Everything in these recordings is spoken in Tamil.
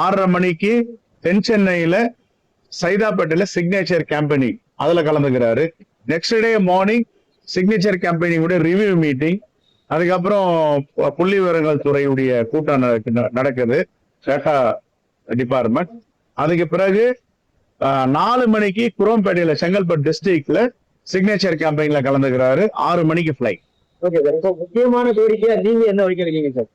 ஆறரை மணிக்கு தென் சென்னையில சைதாப்பேட்டையில சிக்னேச்சர் கேம்பெனி அதுல கலந்துக்கிறாரு. நெக்ஸ்ட் டே மார்னிங் சிக்னேச்சர் கேம்பெனியோட ரிவ்யூ மீட்டிங் அதுக்கப்புறம் புள்ளி விவரங்கள் துறையுடைய கூட்டம் நடக்குது. டேட்டா டிபார்ட்மெண்ட் அதுக்கு பிறகு நாலு மணிக்கு குரோம்பேட்டையில செங்கல்பட்டு டிஸ்ட்ரிக்ட்ல சிக்னேச்சர் கேம்பெயின்ல கலந்துக்கிறாரு. ஆறு மணிக்கு ஃபிளைட் ஓகே சார் இப்போ முக்கியமான கோரிக்கையா நீங்க என்ன வைக்கிறீங்க சார்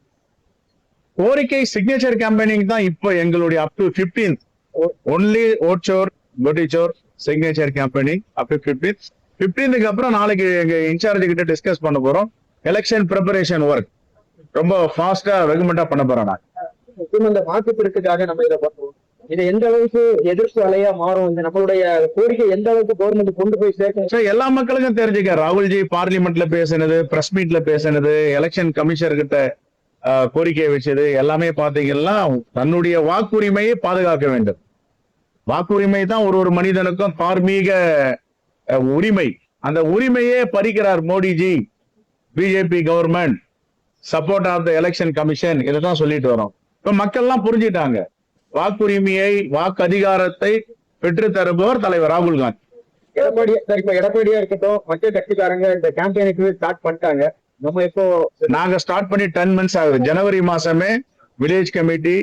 கோரிக்கை சிக்னேச்சர் கேம்பெயினிங் தான் இப்போ எங்களுடைய அப் டு பிப்டீன்த் ஒன்லி ஓட்சோர் பொட்டிச்சோர் signature campaign up to fifteenth பிப்டீன்த்துக்கு அப்புறம் நாளைக்கு எங்க இன்சார்ஜ் கிட்ட டிஸ்கஸ் பண்ண போறோம். எலெக்ஷன் ப்ரிப்பரேஷன் ஒர்க் ரொம்ப ஃபாஸ்டா ரெகுமெண்டா பண்ண போறோம் நான் இந்த மாற்றுத்திறத்துக்காக நம்ம இதை பண்ணுவோம். இது எந்த அளவுக்கு எதிர்ப்பு அலையா மாறும்? இந்த நம்மளுடைய கோரிக்கை எந்த அளவுக்கு கவர்மெண்ட் கொண்டு போய் சேர்க்கணும்? எல்லா மக்களுக்கும் தெரிஞ்சுக்க. ராகுல்ஜி பார்லிமெண்ட்ல பேசினது பிரஸ் மீட்ல பேசினது எலெக்ஷன் கமிஷனர் கிட்ட கோரிக்கையை கோரிக்கை வச்சது எல்லாமே பார்த்தீங்கன்னா தன்னுடைய வாக்குரிமையை பாதுகாக்க வேண்டும். வாக்குரிமை தான் ஒரு ஒரு மனிதனுக்கும் தார்மீக உரிமை. அந்த உரிமையே பறிக்கிறார் Modiji BJP government support of the election commission இதை தான் சொல்லிட்டு வரோம். இப்ப மக்கள்லாம் புரிஞ்சிட்டாங்க. வாக்குரிமையை வாக்கு அதிகாரத்தை பெற்று தருபவர் தலைவர் ராகுல் காந்தி. எடப்பாடி எடப்பாடியா இருக்கட்டும் மற்ற கட்சிக்காரங்க இந்த கேம்பெயினுக்கு ஸ்டார்ட் பண்ணிட்டாங்க. நம்ம இப்போ நாங்க ஸ்டார்ட் பண்ணி டென் மந்த்ஸ் ஆகுது. ஜனவரி மாசமே village committee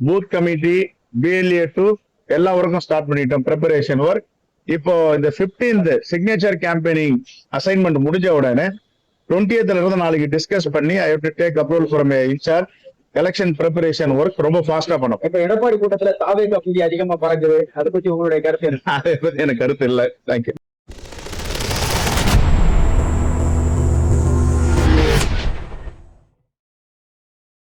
booth committee BLA two எல்லா ஒர்க்கும் ஸ்டார்ட் பண்ணிட்டோம். ப்ரிப்பரேஷன் ஒர்க் இப்போ இந்த 15th சிக்னேச்சர் கேம்பெயினிங் அசைன்மெண்ட் முடிஞ்ச உடனே 20th ல இருந்து நாளைக்கு டிஸ்கஸ் பண்ணி I to take approval from incharge election preparation work ரொம்ப ஃபாஸ்டா பண்ணோம். இப்ப எடப்பாடி கூட்டத்துல தாவே கம்பெனி அதிகமா பறக்குது. அதை பத்தி உங்களுடைய கருத்து அதை பத்தி எனக்கு கருத்து இல்லை. தேங்க்யூ